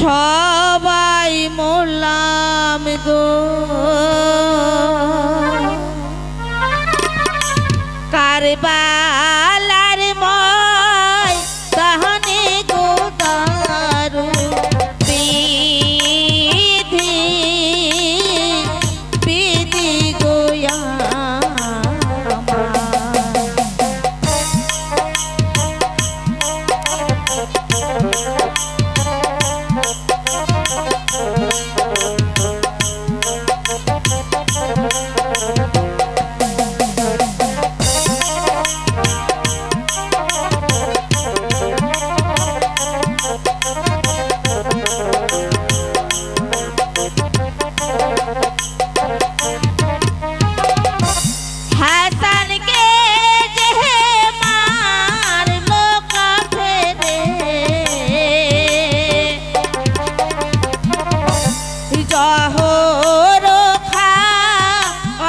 সবাই মোলাম গো। কারবা অহর খা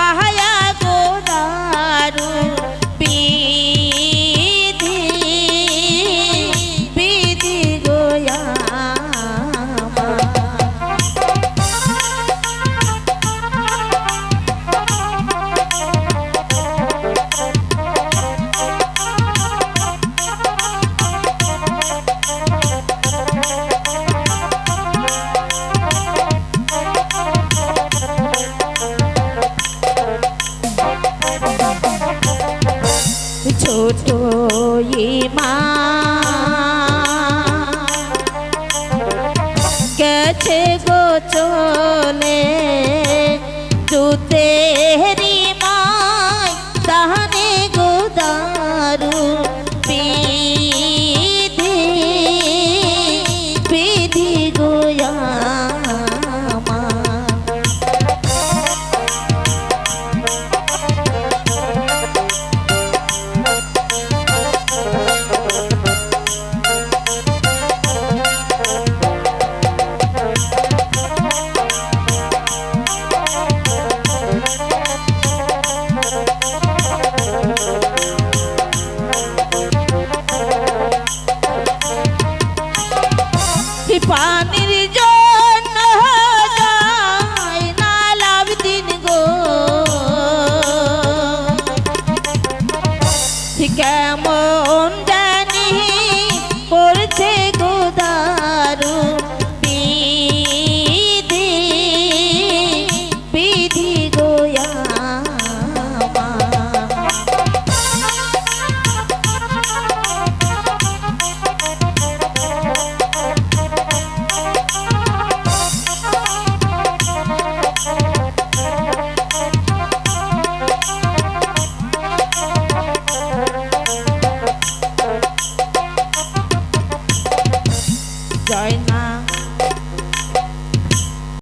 অহায়া গোদারু ছোট মা গেছে গো চলে 把你